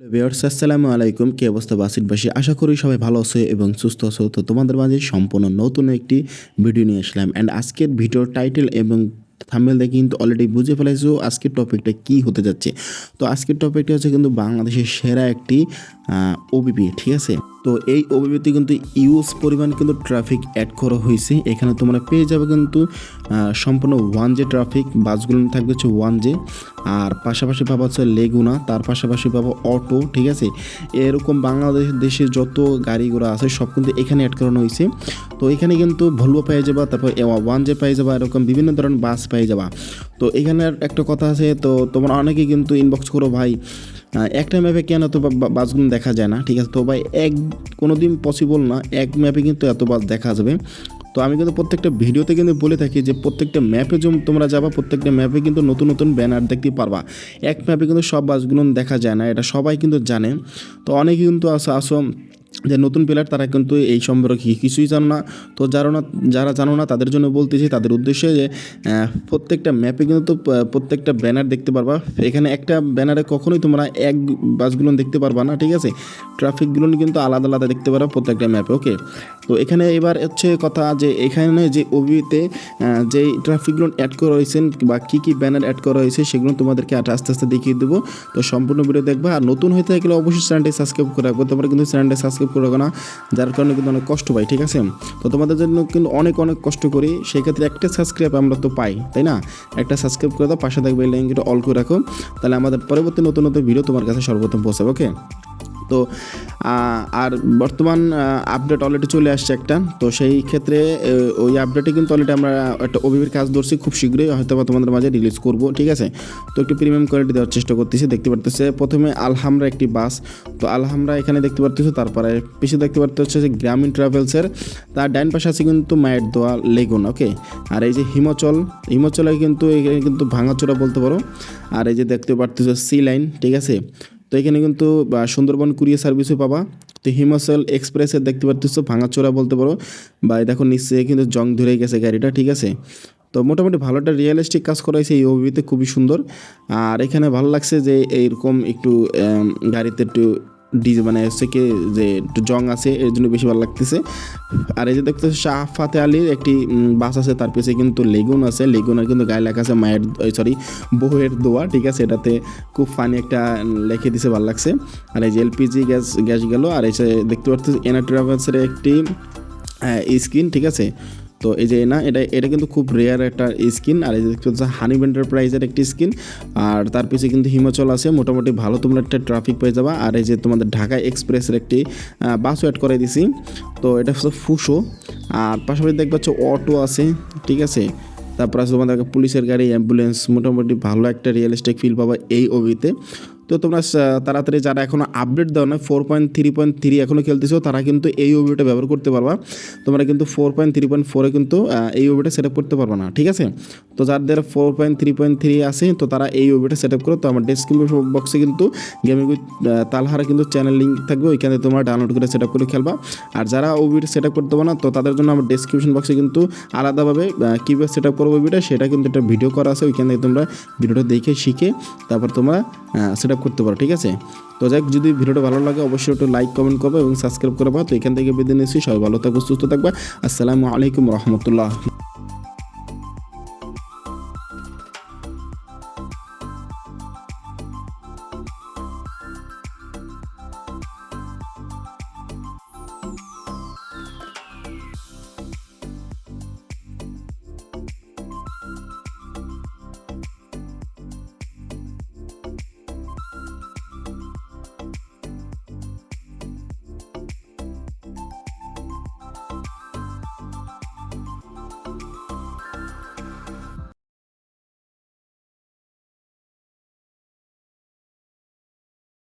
Viewers, আসসালামু আলাইকুম। কি অবস্থা বাসিতবাসী আশা করি সবাই ভালো আছো এবং সুস্থ আছো। তো তোমাদের মাঝে সম্পূর্ণ নতুন একটি ভিডিও নিয়ে আসলাম। অ্যান্ড আজকের ভিডিওর টাইটেল এবং থাম্বেল দেখে কিন্তু অলরেডি বুঝে ফেলেছো আজকের টপিকটা কি হতে যাচ্ছে। তো আজকের টপিকটা হচ্ছে কিন্তু বাংলাদেশের সেরা একটি ওবিপি ঠিক আছে? তো এই ওবিপিতে কিন্তু ইউজ পরিমাণ কিন্তু ট্রাফিক অ্যাড করা হয়েছে। এখানে তোমরা পেয়ে যাবে কিন্তু সম্পূর্ণ ওয়ান জে ট্রাফিক বাসগুলো থাকবে হচ্ছে ওয়ান জে আর পাশাপাশি পাবা হচ্ছে লেগুনা তার পাশাপাশি পাবো অটো ঠিক আছে? এরকম বাংলাদেশ দেশে যত গাড়িগুলো আছে, সব কিন্তু এখানে অ্যাড করানো হয়েছে। তো এখানে কিন্তু ভলভো পেয়ে যাবা, তারপর ওয়ান জে পেয়ে যাবা, এরকম বিভিন্ন ধরনের বাস পেয়ে যাবা। তো এখানে একটা কথা আছে, তো তোমরা অনেকেই কিন্তু ইনবক্স করো, ভাই একটা ম্যাপে কেন এত বাসগুলো দেখা যায় না? ঠিক আছে, তো ভাই, এক কোনো দিন পসিবল না, এক ম্যাপে কিন্তু এত বাস দেখা যাবে। তো আমি কিন্তু প্রত্যেকটা ভিডিওতে কিন্তু বলে থাকি যে প্রত্যেকটা ম্যাপে যখন তোমরা যাবা, প্রত্যেকটা ম্যাপে কিন্তু নতুন নতুন ব্যানার দেখতে পারবা। এক ম্যাপে কিন্তু সব বাসগুলো দেখা যায় না, এটা সবাই কিন্তু জানে। তো অনেকে কিন্তু আসো আসো যে নতুন প্লেয়ার তারা কিন্তু এই সম্পর্কে কিছুই জানো না। তো যারা না, যারা জানো না, তাদের জন্য বলতেছি, তাদের উদ্দেশ্যে যে প্রত্যেকটা ম্যাপে কিন্তু প্রত্যেকটা ব্যানার দেখতে পারবা। এখানে একটা ব্যানারে কখনোই তোমরা এক বাসগুলো দেখতে পারবা না, ঠিক আছে? ট্রাফিকগুলো কিন্তু আলাদা আলাদা দেখতে পারো প্রত্যেকটা ম্যাপে ওকে তো এখানে এবার হচ্ছে কথা যে, এখানে যে ওবিতে যে ট্রাফিকগুলো অ্যাড করা হয়েছে বা কী কী ব্যানার অ্যাড করা হয়েছে, সেগুলো তোমাদেরকে আস্তে আস্তে দেখিয়ে দেবো। তো সম্পূর্ণ ভিডিও দেখবা। আর নতুন হয়ে থাকলে অবশ্যই চ্যানেলটি সাবস্ক্রাইব করে রাখব। তোমরা কিন্তু চ্যানেলটি সাবস্ক্রাইব করে না, যার কারণে কিন্তু অনেক কষ্ট পাই, ঠিক আছে? তো তোমাদের জন্য কিন্তু অনেক অনেক কষ্ট করি, সেই ক্ষেত্রে একটা সাবস্ক্রাইব আমরা তো পাই, তাই না? একটা সাবস্ক্রাইব করে দাও, পাশে থাকবে এই লিঙ্কটা অল করে রাখো, তাহলে আমাদের পরবর্তী নতুন নতুন ভিডিও তোমার কাছে সর্বপ্রথম পৌঁছাবে ওকে তো আর বর্তমান আপডেট অলরেডি চলে আসছে একটা। তো সেই ক্ষেত্রে ওই আপডেটে কিন্তু অলরেডি আমরা একটা অভিবির কাজ ধরছি, খুব শীঘ্রই হয়তো বা তোমাদের মাঝে রিলিজ করব, ঠিক আছে? তো একটু প্রিমিয়াম কোয়ালিটি দেওয়ার চেষ্টা করতেছি, দেখতে পারতেছে, প্রথমে আলহামরা একটি বাস। তো আলহামরা এখানে দেখতে পারতেছো, তারপরে পিছিয়ে দেখতে পারতে হচ্ছে যে গ্রামীণ ট্রাভেলসের তার ডাইন পাশে আছে কিন্তু মায়ের দোয়া লেগুন ওকে আর এই যে হিমাচল হিমাচলে কিন্তু, এখানে কিন্তু ভাঙাচোরা বলতে পারো। আর এই যে দেখতে পারতেছো সি লাইন ঠিক আছে? তো এখানে কিন্তু সুন্দরবন কুরিয়ার সার্ভিসও পাবা। তো হিমাচল এক্সপ্রেসে দেখতে পারতেছো, ভাঙাচোরা বলতে পারো। বা দেখো নিশ্চয়ই কিন্তু জং ধরে গেছে গাড়িটা, ঠিক আছে? তো মোটামুটি ভালো একটা রিয়েলিস্টিক কাজ করা হয়েছে এই ওবিতে খুবই সুন্দর। আর এখানে ভালো লাগছে যে এইরকম একটু গাড়িতে একটু ডিজে মানে হচ্ছে কি যে জং আছে, এর জন্য বেশি ভালো লাগতেছে। আর এই যে দেখতে শাহ ফাতে আলীর একটি বাস আছে, তার পিছনে কিন্তু লেগুন আছে। লেগুনের কিন্তু গায়ে লেখা আছে মায়ের সরি, বউয়ের দোয়া, ঠিক আছে? এটাতে খুব ফানি একটা লিখে দিছে, ভালো লাগছে। আর এই যে এলপিজি গ্যাস গ্যাস গেল, আর এই দেখতে পাচ্ছি এনা ট্রাভেলসের একটি স্কিন ঠিক আছে? তো এই যে না, এটা এটা কিন্তু খুব রেয়ার একটা স্কিন আর এই যে দেখতে পাচ্ছ হানি এন্টারপ্রাইজের একটি স্কিন আর তার পিছনে কিন্তু হিমাচল আছে, মোটামুটি ভালো তোমরা একটা ট্রাফিক পেয়ে যাবা। আর এই যে তোমাদের ঢাকা এক্সপ্রেসের একটি বাস অ্যাড করে দিছি, তো এটা হচ্ছে ফুসো আর পাশাপাশি পাচ্ছ অটো আছে, ঠিক আছে? তারপর আছে তোমাদের পুলিশের গাড়ি অ্যাম্বুলেন্স মোটামুটি ভালো একটা রিয়েলিস্টিক ফিল পাবা এই ওবিতে। তো তোমরা তাড়াতাড়ি যারা এখনও আপডেট দাও না four point three point three এখনও খেলতেছো, তারা কিন্তু এই ওভিটা ব্যবহার করতে পারবা। তোমরা কিন্তু ফোর পয়েন্ট থ্রি পয়েন্ট ফোরে কিন্তু এই ওভিটা সেট করতে পারবা না, ঠিক আছে? তো যাদের four point three point three আছে, তো তারা এই ওবিটা সেট আপ করো। তো আমার ডেসক্রিপশন বক্সে কিন্তু গেমিং উইথ তালহারা কিন্তু চ্যানেল লিঙ্ক থাকবে, ওইখানে তোমরা ডাউনলোড করে সেট আপ করে খেলবা। আর যারা ওবিটা সেট আপ করতে পারো না, তো তাদের জন্য আমার ডেসক্রিপশন বক্সে কিন্তু আলাদাভাবে কীভাবে সেট আপ করব ওবিটা সেটা কিন্তু একটা ভিডিও করা আছে, ওইখান থেকে তোমরা ভিডিওটা দেখে শিখে তারপর তোমরা সেট আপ করতে পারো, ঠিক আছে? তো যাক, যদি ভিডিওটা ভালো লাগে, অবশ্যই একটু লাইক কমেন্ট করবে এবং সাবস্ক্রাইব করবা তো এখান থেকে বিদায় নিচ্ছি, সবাই ভালো থাকব, সুস্থ থাকবা। আসসালামু আলাইকুম রহমতুল্লাহ।